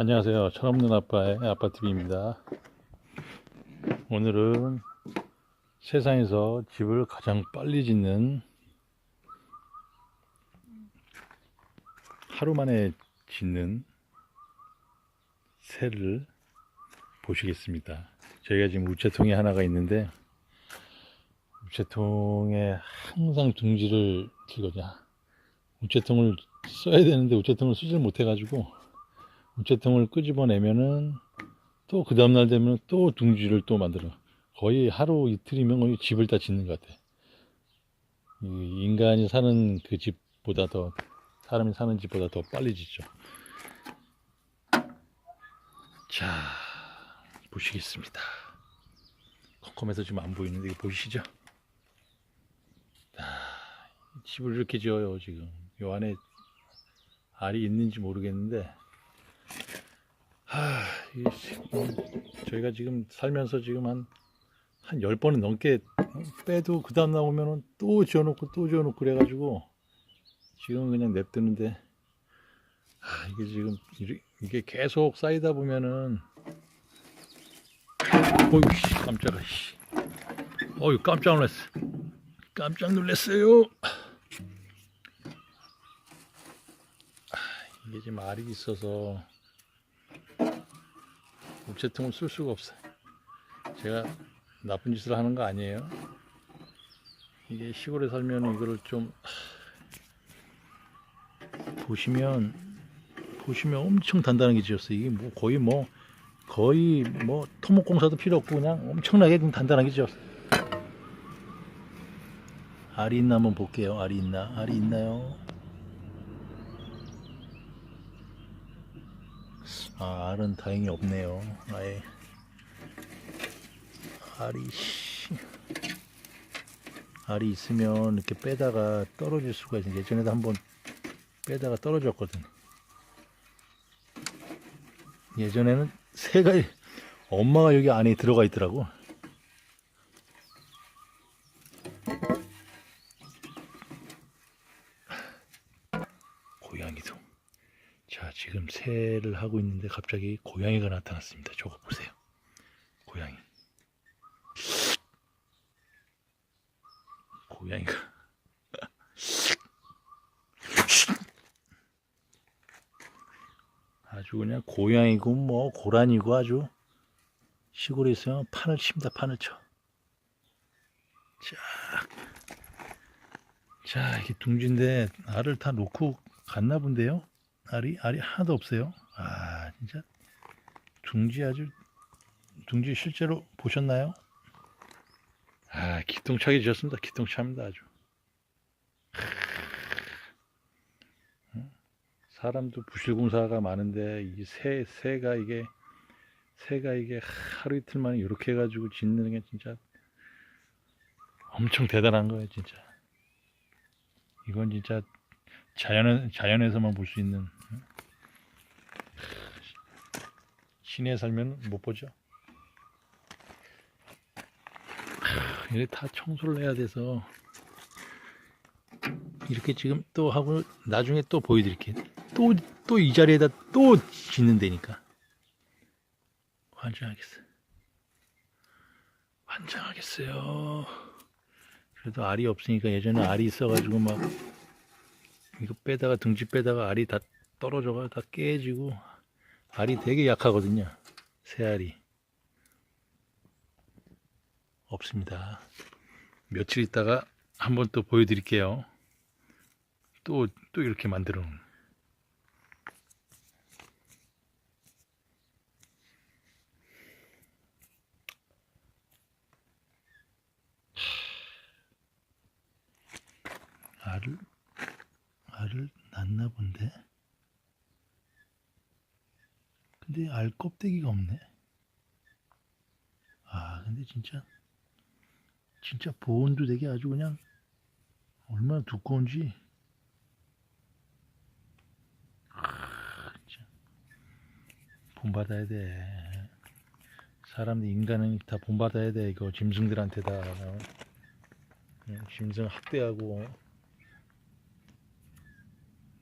안녕하세요. 철없는 아빠의 아빠TV입니다. 오늘은 세상에서 집을 가장 빨리 짓는 하루 만에 짓는 새를 보시겠습니다. 저희가 지금 우체통이 하나가 있는데 우체통에 항상 둥지를 들거든요. 우체통을 써야 되는데 우체통을 쓰질 못해가지고 우체통을 끄집어내면은 또 그 다음날 되면 또 둥지를 또 만들어. 거의 하루 이틀이면 거의 집을 다 짓는 것 같아. 이 인간이 사는 그 집보다 더, 사람이 사는 집보다 더 빨리 짓죠. 자, 보시겠습니다. 컴컴해서 지금 안 보이는데 이거 보이시죠? 자, 집을 이렇게 지어요, 지금. 요 안에 알이 있는지 모르겠는데, 하, 지금 저희가 지금 살면서 지금 한, 한 10번은 넘게 빼도 그 다음 나오면은 또 지어놓고 또 지어놓고 그래가지고 지금은 그냥 냅두는데, 아, 이게 지금 이게 계속 쌓이다 보면은 어이 씨 깜짝아 씨. 어이 깜짝 놀랐어. 깜짝 놀랐어요. 아, 이게 지금 알이 있어서 우체통을 쓸 수가 없어 제가 나쁜 짓을 하는 거 아니에요 이게 시골에 살면 이거를 좀 하, 보시면 보시면 엄청 단단하게 지었어요. 이게 뭐 거의 뭐 거의 뭐 토목공사도 필요 없고 그냥 엄청나게 그냥 단단하게 지었어요. 알이 있나 한번 볼게요. 알이 있나? 알이 있나요? 아, 알은 다행히 없네요. 아예 알이 씨. 알이 있으면 이렇게 빼다가 떨어질 수가 있어요. 예전에도 한번 빼다가 떨어졌거든. 예전에는 새가 엄마가 여기 안에 들어가 있더라고. 고양이도. 자, 지금 새를 하고 있는데 갑자기 고양이가 나타났습니다. 저거 보세요. 고양이. 고양이가. 아주 그냥 고양이고 뭐 고란이고 아주 시골에 있으면 판을 칩니다 판을 쳐. 자, 자 이게 둥지인데 알을 다 놓고 갔나 본데요. 알이 알이 하나도 없어요. 아 진짜 둥지 아주 둥지 실제로 보셨나요? 아 기똥차게 지었습니다. 기똥차입니다 아주. 사람도 부실공사가 많은데 이 새 새가 이게 새가 이게 하루 이틀 만에 이렇게 해가지고 짓는 게 진짜 엄청 대단한 거예요 진짜 이건 진짜 자연 자연에서만 볼 수 있는 시내에 살면 못 보죠 이게 다 청소를 해야 돼서 이렇게 지금 또 하고 나중에 또 보여드릴게요. 또 또 이 자리에다 또 짓는다니까. 환장하겠어요. 환장하겠어요. 그래도 알이 없으니까 예전에 알이 있어가지고 막 이거 빼다가 등지 빼다가 알이 다 떨어져가 다 깨지고 알이 되게 약하거든요. 새알이 없습니다. 며칠 있다가 한번 또 보여드릴게요. 또, 또 이렇게 만들어 놓은. 알을, 알을 낳나 본데? 근데 알 껍데기가 없네. 아, 근데 진짜, 진짜 보온도 되게 아주 그냥 얼마나 두꺼운지. 본받아야 돼. 사람들 인간은 다 본받아야 돼. 이거 짐승들한테다. 어? 그냥 짐승 학대하고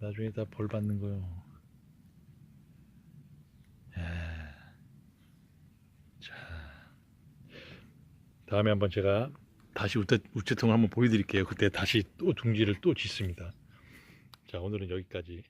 나중에 다 벌 받는 거요. 다음에 한번 제가 다시 우체, 우체통을 한번 보여드릴게요. 그때 다시 또 둥지를 또 짓습니다. 자, 오늘은 여기까지.